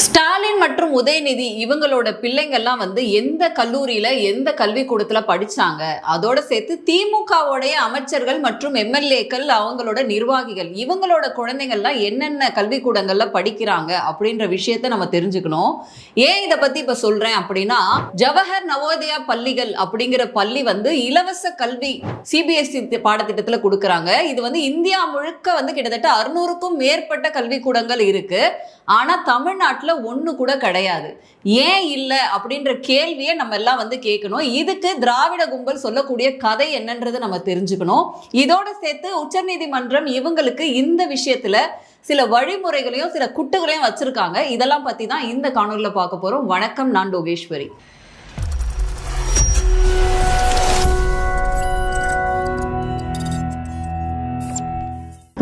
ஸ்டாலின் மற்றும் உதயநிதி இவங்களோட பிள்ளைங்கள்லாம் வந்து எந்த கல்லூரியில எந்த கல்விக்கூடத்துல படிச்சாங்க? அதோட சேர்த்து திமுகவுடைய அமைச்சர்கள் மற்றும் எம்எல்ஏக்கள் அவங்களோட நிர்வாகிகள் இவங்களோட குழந்தைங்கள்லாம் என்னென்ன கல்விக்கூடங்கள்ல படிக்கிறாங்க அப்படின்ற விஷயத்த நம்ம தெரிஞ்சுக்கணும். ஏன் இதை பத்தி இப்ப சொல்றேன் அப்படின்னா ஜவஹர் நவோதயா பள்ளிகள் அப்படிங்கிற பள்ளி வந்து இலவச கல்வி சிபிஎஸ்இ பாடத்திட்டத்துல கொடுக்குறாங்க. இது வந்து இந்தியா முழுக்க வந்து கிட்டத்தட்ட அறுநூறுக்கும் மேற்பட்ட கல்விக்கூடங்கள் இருக்கு. ஆனா தமிழ்நாட்டுல ஒன்று கூட கிடையாது. ஏன் இல்லை அப்படின்ற கேள்வியை நம்ம எல்லாம் வந்து கேட்கணும். இதுக்கு திராவிட கும்பல் சொல்லக்கூடிய கதை என்னன்றது நம்ம தெரிஞ்சுக்கணும். இதோட சேர்த்து உச்சநீதிமன்றம் இவங்களுக்கு இந்த விஷயத்துல சில வழிமுறைகளையும் சில குட்டுகளையும் வச்சிருக்காங்க. இதெல்லாம் பத்தி தான் இந்த காணொலியில் பார்க்க போறோம். வணக்கம் நான் டோகேஸ்வரி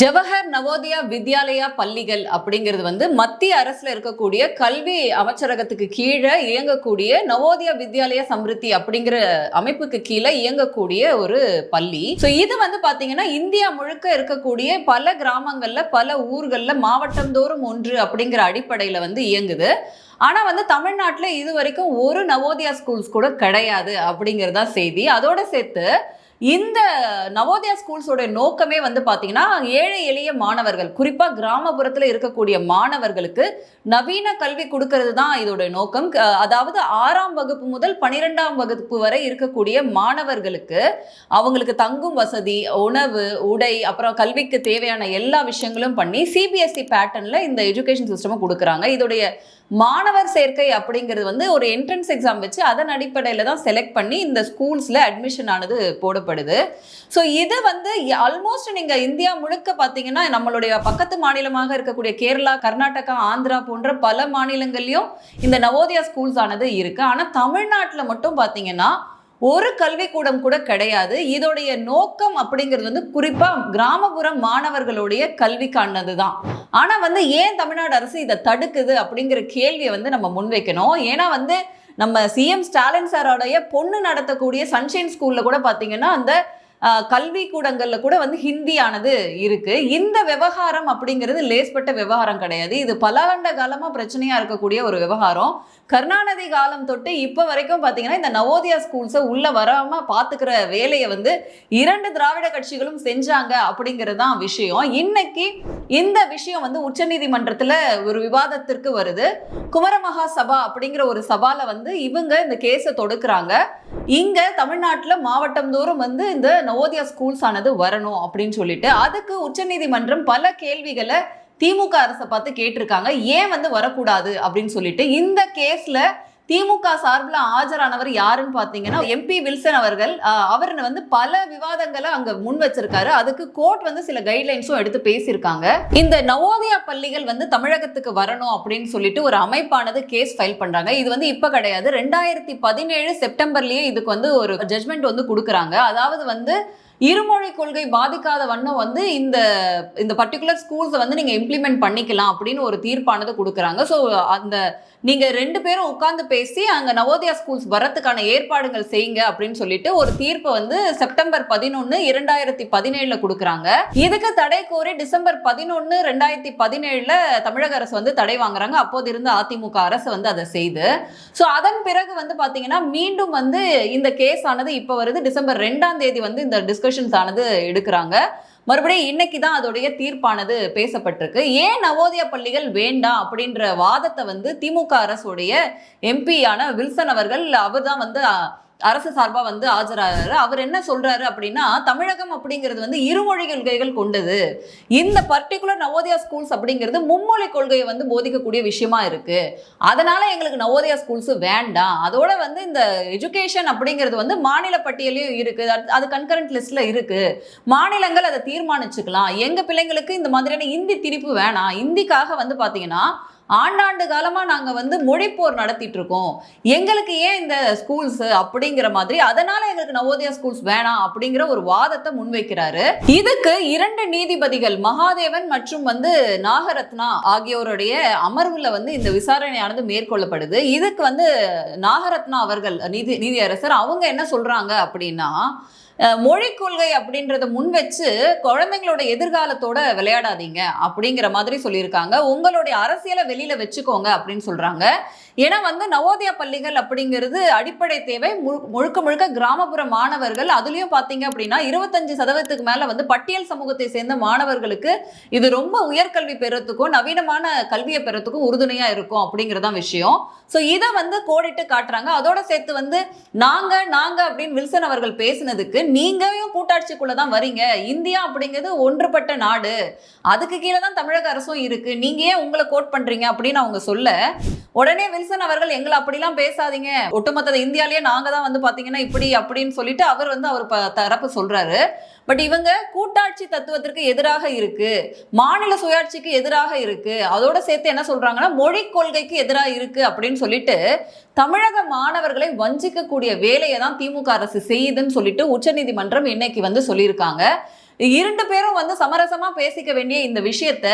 ஜவஹர் நவோதயா வித்யாலயா பள்ளிகள் அப்படிங்கிறது வந்து மத்திய அரசுல இருக்கக்கூடிய கல்வி அமைச்சரகத்துக்கு கீழே இயங்கக்கூடிய நவோதயா வித்யாலயா சம்ருத்தி அப்படிங்கிற அமைப்புக்கு கீழே இயங்கக்கூடிய ஒரு பள்ளி. ஸோ இது வந்து பாத்தீங்கன்னா இந்தியா முழுக்க இருக்கக்கூடிய பல கிராமங்கள்ல பல ஊர்கள்ல மாவட்டம் தோறும் ஒன்று அப்படிங்கிற அடிப்படையில வந்து இயங்குது. ஆனால் வந்து தமிழ்நாட்டில் இது வரைக்கும் ஒரு நவோதயா ஸ்கூல்ஸ் கூட கிடையாது அப்படிங்கிறதா செய்தி. அதோட சேர்த்து இந்த நவோதயா ஸ்கூல்ஸோட நோக்கமே வந்து பார்த்தீங்கன்னா ஏழை எளிய மாணவர்கள் குறிப்பாக கிராமப்புறத்தில் இருக்கக்கூடிய மாணவர்களுக்கு நவீன கல்வி கொடுக்கறது தான் இதோட நோக்கம். அதாவது ஆறாம் வகுப்பு முதல் பனிரெண்டாம் வகுப்பு வரை இருக்கக்கூடிய மாணவர்களுக்கு அவங்களுக்கு தங்கும் வசதி உணவு உடை அப்புறம் கல்விக்கு தேவையான எல்லா விஷயங்களும் பண்ணி சிபிஎஸ்சி பேட்டர்னில் இந்த எஜுகேஷன் சிஸ்டமை கொடுக்குறாங்க. இதோடைய மாணவர் சேர்க்கை அப்படிங்கிறது வந்து ஒரு என்ட்ரன்ஸ் எக்ஸாம் வச்சு அதன் அடிப்படையில் தான் செலக்ட் பண்ணி இந்த ஸ்கூல்ஸில் அட்மிஷன் ஆனது தேவைப்படுது. ஸோ இது வந்து ஆல்மோஸ்ட் நீங்கள் இந்தியா முழுக்க பார்த்தீங்கன்னா நம்மளுடைய பக்கத்து மாநிலமாக இருக்கக்கூடிய கேரளா கர்நாடகா ஆந்திரா போன்ற பல மாநிலங்கள்லையும் இந்த நவோதயா ஸ்கூல்ஸ் ஆனது இருக்கு. ஆனால் தமிழ்நாட்டில் மட்டும் பார்த்தீங்கன்னா ஒரு கல்விக்கூடம் கூட கிடையாது. இதோடைய நோக்கம் அப்படிங்கிறது வந்து குறிப்பா கிராமப்புற மாணவர்களுடைய கல்விக்கானது தான் ஆனா வந்து ஏன் தமிழ்நாடு அரசு இதை தடுக்குது அப்படிங்கிற கேள்வியை வந்து நம்ம முன்வைக்கணும். ஏன்னா வந்து நம்ம சிஎம் ஸ்டாலின் சாரோடைய பொண்ணு நடத்தக்கூடிய சன்ஷைன் ஸ்கூல்ல கூட பாத்தீங்கன்னா அந்த கல்வி கூடங்கள்ல கூட வந்து ஹிந்தியானது இருக்கு. இந்த விவகாரம் அப்படிங்கிறது லேஸ்பட்ட விவகாரம் கிடையாது. இது பல ஆண்ட காலமா பிரச்சனையா இருக்கக்கூடிய ஒரு விவகாரம். கருணாநிதி காலம் தொட்டு இப்போ வரைக்கும் பார்த்தீங்கன்னா இந்த நவோதயா ஸ்கூல்ஸை உள்ள வராம பாத்துக்கிற வேலையை வந்து இரண்டு திராவிட கட்சிகளும் செஞ்சாங்க அப்படிங்கிறது தான் விஷயம். இன்னைக்கு இந்த விஷயம் வந்து உச்சநீதிமன்றத்தில் ஒரு விவாதத்திற்கு வருது. குமரமகா சபா அப்படிங்கிற ஒரு சபால வந்து இவங்க இந்த கேஸை தொடுக்கிறாங்க. இங்க தமிழ்நாட்டில் மாவட்டம் தோறும் வந்து இந்த நவோதயா ஸ்கூல்ஸ் ஆனது வரணும் அப்படின்னு சொல்லிட்டு அதுக்கு உச்சநீதிமன்றம் பல கேள்விகளை திமுக அரசை பார்த்து கேட்டிருக்காங்க. ஏன் வந்து வரக்கூடாது அப்படின்னு சொல்லிட்டு இந்த கேஸ்ல திமுக சார்பில் ஆஜரானவர் யாருன்னு பார்த்தீங்கன்னா எம்பி வில்சன் அவர்கள். அவர் வந்து பல விவாதங்களை அங்க முன் வச்சிருக்காரு. அதுக்கு கோர்ட் வந்து சில கைட்லைன்ஸும் எடுத்து பேசியிருக்காங்க. இந்த நவோதயா பள்ளிகள் வந்து தமிழகத்துக்கு வரணும் அப்படின்னு சொல்லிட்டு ஒரு அமைப்பானது கேஸ் ஃபைல் பண்றாங்க. இது வந்து இப்ப கிடையாது. ரெண்டாயிரத்தி பதினேழு செப்டம்பர்லயே இதுக்கு வந்து ஒரு ஜட்மெண்ட் வந்து கொடுக்குறாங்க. அதாவது வந்து இருமொழி கொள்கை பாதிக்காத வண்ணம் வந்து இந்த இந்த பர்டிகுலர் ஸ்கூல்ஸை வந்து நீங்கள் இம்ப்ளிமெண்ட் பண்ணிக்கலாம் அப்படின்னு ஒரு தீர்ப்பானது கொடுக்குறாங்க. ஸோ அந்த நீங்கள் ரெண்டு பேரும் உட்காந்து பேசி அங்கே நவோதயா ஸ்கூல்ஸ் வரத்துக்கான ஏற்பாடுகள் செய்யுங்க அப்படின்னு சொல்லிட்டு ஒரு தீர்ப்பை வந்து செப்டம்பர் பதினொன்று இரண்டாயிரத்தி பதினேழில் கொடுக்குறாங்க. இதுக்கு தடை கோரி டிசம்பர் பதினொன்று ரெண்டாயிரத்தி பதினேழில் தமிழக அரசு வந்து தடை வாங்குறாங்க. அப்போது இருந்த அதிமுக அரசு வந்து அதை செய்து. ஸோ அதன் பிறகு வந்து பார்த்தீங்கன்னா மீண்டும் வந்து இந்த கேஸ் ஆனது இப்போ வருது. டிசம்பர் ரெண்டாம் தேதி வந்து இந்த டிஸ்கஷன்ஸ் ஆனது எடுக்கிறாங்க. மறுபடியும் இன்னைக்கு தான் அதோடைய தீர்ப்பானது பேசப்பட்டிருக்கு. ஏன் நவோதய பள்ளிகள் வேண்டாம் அப்படின்ற வாதத்தை வந்து திமுக அரசுடைய எம்பியான வில்சன் அவர்கள் அவர் தான் வந்து அரசு சார்பாக வந்து ஆஜராகிறாரு. அவர் என்ன சொல்றாரு அப்படின்னா தமிழகம் அப்படிங்கிறது வந்து இருமொழி கொள்கைகள் கொண்டது. இந்த பர்டிகுலர் நவோதயா ஸ்கூல்ஸ் அப்படிங்கிறது மும்மொழி கொள்கையை வந்து போதிக்கக்கூடிய விஷயமா இருக்கு. அதனால எங்களுக்கு நவோதயா ஸ்கூல்ஸ் வேண்டாம். அதோட வந்து இந்த எஜுகேஷன் அப்படிங்கிறது வந்து மாநில பட்டியலையும் இருக்கு. அது- அது கன்கரண்ட் லிஸ்ட்ல இருக்கு. மாநிலங்கள் அதை தீர்மானிச்சுக்கலாம். எங்க பிள்ளைங்களுக்கு இந்த மாதிரியான இந்தி திணிப்பு வேணாம். இந்திக்காக வந்து பாத்தீங்கன்னா ஆண்டாண்டு காலமாக நாங்கள் வந்து மொழிப்போர் நடத்திட்டு இருக்கோம் எங்களுக்கு ஏன் இந்த ஸ்கூல்ஸ் அப்படிங்கிற மாதிரி அதனால எங்களுக்கு நவோதயா ஸ்கூல்ஸ் வேணாம் அப்படிங்கிற ஒரு வாதத்தை முன்வைக்கிறாரு. இதுக்கு இரண்டு நீதிபதிகள் மகாதேவன் மற்றும் வந்து நாகரத்னா ஆகியோருடைய அமர்வுல வந்து இந்த விசாரணையானது மேற்கொள்ளப்படுது. இதுக்கு வந்து நாகரத்னா அவர்கள் நீதி நீதியரசர் அவங்க என்ன சொல்றாங்க அப்படின்னா மொழி மொழிக் கொள்கை அப்படின்றத முன் வச்சு குழந்தைங்களோட எதிர்காலத்தோட விளையாடாதீங்க அப்படிங்கிற மாதிரி சொல்லியிருக்காங்க. உங்களுடைய அரசியலை வெளியில வச்சுக்கோங்க அப்படின்னு சொல்றாங்க. ஏன்னா வந்து நவோதயா பள்ளிகள் அப்படிங்கிறது அடிப்படை தேவை. முழுக்க முழுக்க கிராமப்புற மாணவர்கள் அதுலயும் பாத்தீங்க அப்படின்னா இருபத்தஞ்சு சதவீதத்துக்கு மேல வந்து பட்டியல் சமூகத்தை சேர்ந்த மாணவர்களுக்கு இது ரொம்ப உயர்கல்வி பெறத்துக்கும் நவீனமான கல்வியை பெறத்துக்கும் உறுதுணையா இருக்கும் அப்படிங்கறதான் விஷயம். ஸோ இதை வந்து கோடிட்டு காட்டுறாங்க. அதோட சேர்த்து வந்து நாங்க நாங்க அப்படின்னு வில்சன் அவர்கள் பேசினதுக்கு நீங்களும் கூட்டாட்சிக்குள்ள தான் வரீங்க. இந்தியா அப்படிங்கிறது ஒன்றுபட்ட நாடு. அதுக்கு கீழே தான் தமிழக அரசும் இருக்கு. நீங்க ஏன் உங்களை கோட் பண்றீங்க அப்படின்னு அவங்க சொல்ல உடனே வில்சன் அவர்கள் எங்களை அப்படிலாம் பேசாதீங்க. ஒட்டுமொத்த இந்தியாலேயே நாங்க தான் வந்து பாத்தீங்கன்னா இப்படி அப்படின்னு சொல்லிட்டு அவர் வந்து அவர் தரப்பு சொல்றாரு. பட் இவங்க கூட்டாட்சி தத்துவத்திற்கு எதிராக இருக்கு. மாநில சுயாட்சிக்கு எதிராக இருக்கு. அதோட சேர்த்து என்ன சொல்றாங்கன்னா மொழி கொள்கைக்கு எதிராக இருக்கு அப்படின்னு சொல்லிட்டு தமிழக மாணவர்களை வஞ்சிக்கக்கூடிய வேலையை தான் திமுக அரசு செய்யுதுன்னு சொல்லிட்டு உச்சநீதிமன்றம் இன்னைக்கு வந்து சொல்லியிருக்காங்க. இரண்டு பேரும் வந்து சமரசமா பேசிக்க வேண்டிய இந்த விஷயத்த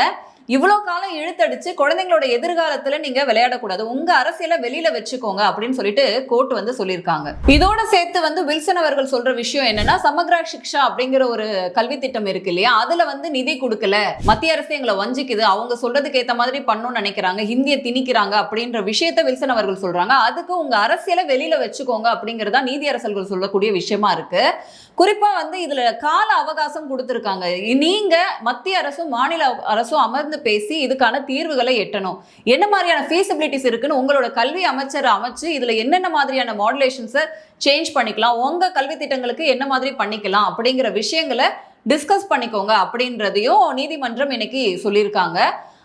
இவ்வளோ காலம் இழுத்தடிச்சு குழந்தைங்களோட எதிர்காலத்துல நீங்க விளையாடக்கூடாது. உங்க அரசியலை வெளியில வச்சுக்கோங்க அப்படின்னு சொல்லிட்டு கோர்ட் வந்து சொல்லியிருக்காங்க. இதோட சேர்த்து வந்து வில்சன் அவர்கள் சொல்ற விஷயம் என்னன்னா சமக்ரா சிக்ஷா அப்படிங்கிற ஒரு கல்வி திட்டம் இருக்கு இல்லையா? அதுல வந்து நிதி கொடுக்கல. மத்திய அரசு எங்களை வஞ்சிக்குது. அவங்க சொல்றதுக்கு ஏத்த மாதிரி பண்ணணும்னு நினைக்கிறாங்க. ஹிந்தியை திணிக்கிறாங்க அப்படின்ற விஷயத்த வில்சன் அவர்கள் சொல்றாங்க. அதுக்கு உங்க அரசியலை வெளியில வச்சுக்கோங்க அப்படிங்கறதா நீதி அரசர்கள் சொல்லக்கூடிய விஷயமா இருக்கு. குறிப்பா வந்து இதுல கால அவகாசம் கொடுத்துருக்காங்க. நீங்க மத்திய அரசும் மாநில அரசும் அமர்ந்து பேசி இதுக்கான தீர்வுகளை எட்டணும். என்ன மாதிரியான ஃபீசிபிலிட்டிஸ் இருக்குன்னு உங்களோட கல்வி அமைச்சர் அமைச்சு இதில் என்னென்ன மாதிரியான மாடுலேஷன்ஸை சேஞ்ச் பண்ணிக்கலாம் உங்கள் கல்வி திட்டங்களுக்கு என்ன மாதிரி பண்ணிக்கலாம் அப்படிங்கிற விஷயங்களை டிஸ்கஸ் பண்ணிக்கோங்க அப்படின்றதையும் நீதிமன்றம் இன்னைக்கு சொல்லியிருக்காங்க.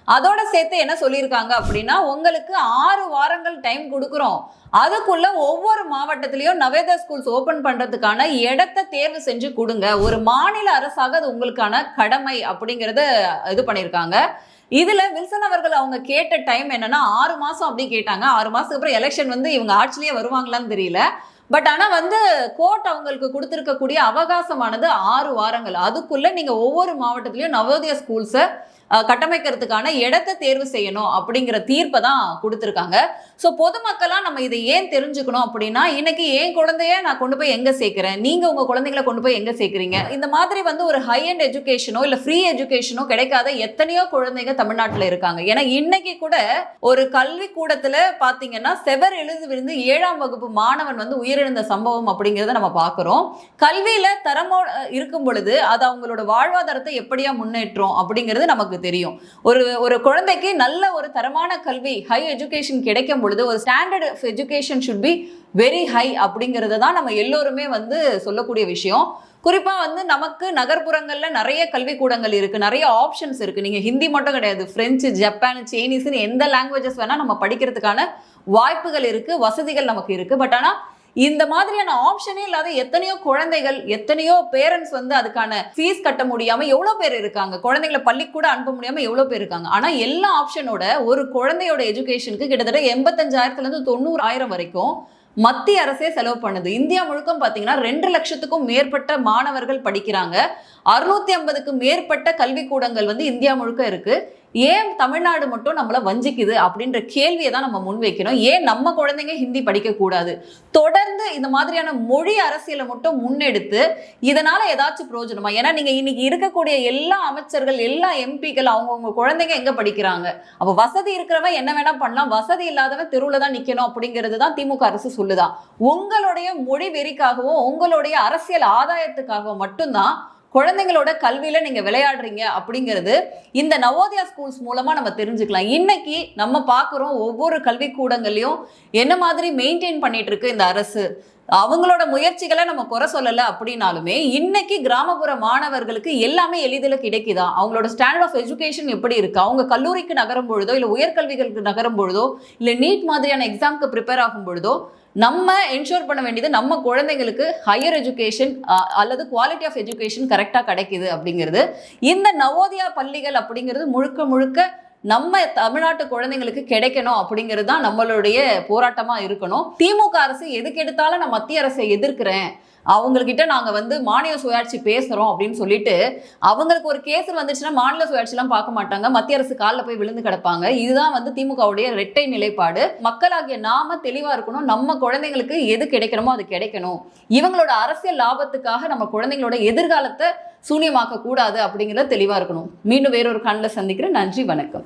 அதோட சேர்த்து என்ன சொல்லியிருக்காங்க அப்படின்னா உங்களுக்கு ஆறு வாரங்கள் டைம் கொடுக்குறோம். அதுக்குள்ள ஒவ்வொரு மாவட்டத்திலையும் நவேதா ஸ்கூல்ஸ் ஓபன் பண்றதுக்கான இடத்தை தேர்வு செஞ்சு கொடுங்க. ஒரு மாநில அரசாக அது உங்களுக்கான கடமை அப்படிங்கிறத இது பண்ணியிருக்காங்க. இதுல வில்சன் அவர்கள் அவங்க கேட்ட டைம் என்னன்னா ஆறு மாசம் அப்படி கேட்டாங்க. ஆறு மாசத்துக்கு அப்புறம் எலெக்ஷன் வந்து இவங்க ஆட்சிலேயே வருவாங்களான்னு தெரியல. பட் ஆனால் வந்து கோர்ட் அவங்களுக்கு கொடுத்துருக்கக்கூடிய அவகாசமானது ஆறு வாரங்கள். அதுக்குள்ளே நீங்கள் ஒவ்வொரு மாவட்டத்திலையும் நவோதய ஸ்கூல்ஸை கட்டமைக்கிறதுக்கான இடத்தை தேர்வு செய்யணும் அப்படிங்கிற தீர்ப்பை தான் கொடுத்துருக்காங்க. ஸோ பொதுமக்களாக நம்ம இதை ஏன் தெரிஞ்சுக்கணும் அப்படின்னா இன்னைக்கு என் குழந்தைய நான் கொண்டு போய் எங்கே சேர்க்குறேன்? நீங்கள் உங்கள் குழந்தைங்களை கொண்டு போய் எங்கே சேர்க்குறீங்க? இந்த மாதிரி வந்து ஒரு ஹை அண்ட் எஜுகேஷனோ இல்லை ஃப்ரீ எஜுகேஷனோ கிடைக்காத எத்தனையோ குழந்தைங்க தமிழ்நாட்டில் இருக்காங்க. ஏன்னா இன்னைக்கு கூட ஒரு கல்வி கூடத்தில் பார்த்தீங்கன்னா செவர் எழுது விழுந்து ஏழாம் வகுப்பு மாணவன் வந்து உயிரிழந்த சம்பவம் அப்படிங்கிறத நம்ம பார்க்குறோம் கல்வியில் தரமோ இருக்கும் பொழுது அது அவங்களோட வாழ்வாதாரத்தை எப்படியா முன்னேற்றம் அப்படிங்கிறது நமக்கு தெரியும். ஒரு ஒரு குழந்தைக்கு நல்ல ஒரு தரமான கல்வி ஹை எஜுகேஷன் கிடைக்கும் பொழுது ஒரு standard of education should be very high அப்படிங்கிறது தான் நம்ம எல்லோருமே வந்து சொல்லக்கூடிய விஷயம். குறிப்பாக வந்து நமக்கு நகர்ப்புறங்களில் நிறைய கல்விக்கூடங்கள் இருக்கு நிறைய ஆப்ஷன்ஸ் இருக்கு. நீங்கள் ஹிந்தி மட்டும் கிடையாது பிரெஞ்சு ஜப்பான் சைனீஸ்னு எந்த லாங்குவேஜஸ் வேணால் நம்ம படிக்கிறதுக்கான வாய்ப்புகள் இருக்கு வசதிகள் நமக்கு இருக்கு. பட் ஆனால் இந்த மாதிரியான ஆப்ஷனே இல்லாத எத்தனையோ குழந்தைகள் எத்தனையோ பேரண்ட்ஸ் வந்து அதுக்கான ஃபீஸ் கட்ட முடியாம எவ்வளவு பேர் இருக்காங்க? குழந்தைங்களை பள்ளிக்கூட அனுப்ப முடியாம எவ்வளவு பேர் இருக்காங்க? ஆனா எல்லா ஆப்ஷனோட ஒரு குழந்தையோட எஜுகேஷனுக்கு கிட்டத்தட்ட எண்பத்தஞ்சாயிரத்துல இருந்து தொண்ணூறாயிரம் வரைக்கும் மத்திய அரசே செலவு பண்ணுது. இந்தியா முழுக்க பாத்தீங்கன்னா ரெண்டு லட்சத்துக்கும் மேற்பட்ட மாணவர்கள் படிக்கிறாங்க. அறுநூத்தி ஐம்பதுக்கு மேற்பட்ட கல்விக்கூடங்கள் வந்து இந்தியா முழுக்க இருக்கு. ஏன் தமிழ்நாடு மட்டும் நம்மளை வஞ்சிக்குது அப்படின்ற கேள்வியை தான் நம்ம முன்வைக்கணும் ஏன் நம்ம குழந்தைங்க ஹிந்தி படிக்கக்கூடாது தொடர்ந்து இந்த மாதிரியான மொழி அரசியலை மட்டும் முன்னெடுத்து இதனால ஏதாச்சும் பிரயோஜனமா? ஏன்னா நீங்க இன்னைக்கு இருக்கக்கூடிய எல்லா அமைச்சர்கள் எல்லா எம்பிக்கள் அவங்கவுங்க குழந்தைங்க எங்க படிக்கிறாங்க? அப்போ வசதி இருக்கிறவன் என்ன வேணா பண்ணலாம். வசதி இல்லாதவன் தெருவில் தான் நிற்கணும் அப்படிங்கிறது தான் திமுக அரசு சொல்லுதான் உங்களுடைய மொழி வெறிக்காகவும் உங்களுடைய அரசியல் ஆதாயத்துக்காகவும் மட்டும்தான் குழந்தைங்களோட கல்வியில நீங்க விளையாடுறீங்க அப்படிங்கிறது இந்த நவோதயா ஸ்கூல்ஸ் மூலமா நம்ம தெரிஞ்சுக்கலாம். இன்னைக்கு நம்ம பார்க்குறோம் ஒவ்வொரு கல்விக்கூடங்களையும் என்ன மாதிரி மெயின்டைன் பண்ணிட்டு இருக்கு இந்த அரசு? அவங்களோட முயற்சிகளை நம்ம குறை சொல்லலை அப்படின்னாலுமே இன்னைக்கு கிராமப்புற மாணவர்களுக்கு எல்லாமே எளிதில் கிடைக்குதா? அவங்களோட ஸ்டாண்டர்ட் ஆஃப் எஜுகேஷன் எப்படி இருக்கு? அவங்க கல்லூரிக்கு நகரும் பொழுதோ இல்லை உயர்கல்விகளுக்கு நகரும் பொழுதோ இல்லை நீட் மாதிரியான எக்ஸாம்க்கு ப்ரிப்பேர் ஆகும் பொழுதோ நம்ம என்ஷூர் பண்ண வேண்டியது நம்ம குழந்தைங்களுக்கு ஹையர் எஜுகேஷன் அல்லது குவாலிட்டி ஆஃப் எஜுகேஷன் கரெக்டாக கிடைக்குது அப்படிங்கிறது. இந்த நவோதயா பள்ளிகள் அப்படிங்கிறது முழுக்க முழுக்க நம்ம தமிழ்நாட்டு குழந்தைங்களுக்கு கிடைக்கணும் அப்படிங்கிறது தான் நம்மளுடைய போராட்டமா இருக்கணும். திமுக அரசு எதுக்கு எடுத்தாலும் நான் மத்திய அரசை எதிர்க்கிறேன். அவங்கக்கிட்ட நாங்கள் வந்து மாநில சுயாட்சி பேசுகிறோம் அப்படின்னு சொல்லிட்டு அவங்களுக்கு ஒரு கேஸ் வந்துச்சுன்னா மாநில சுயாட்சிலாம் பார்க்க மாட்டாங்க. மத்திய அரசு காலில் போய் விழுந்து கிடப்பாங்க. இதுதான் வந்து திமுகவுடைய இரட்டை நிலைப்பாடு. மக்களாகிய நாம தெளிவாக இருக்கணும். நம்ம குழந்தைங்களுக்கு எது கிடைக்கணுமோ அது கிடைக்கணும். இவங்களோட அரசியல் லாபத்துக்காக நம்ம குழந்தைங்களோட எதிர்காலத்தை சூனியமாக்க கூடாது அப்படிங்கிறத தெளிவா இருக்கணும். மீண்டும் வேறொரு கண்ணில் சந்திக்கிறேன். நன்றி வணக்கம்.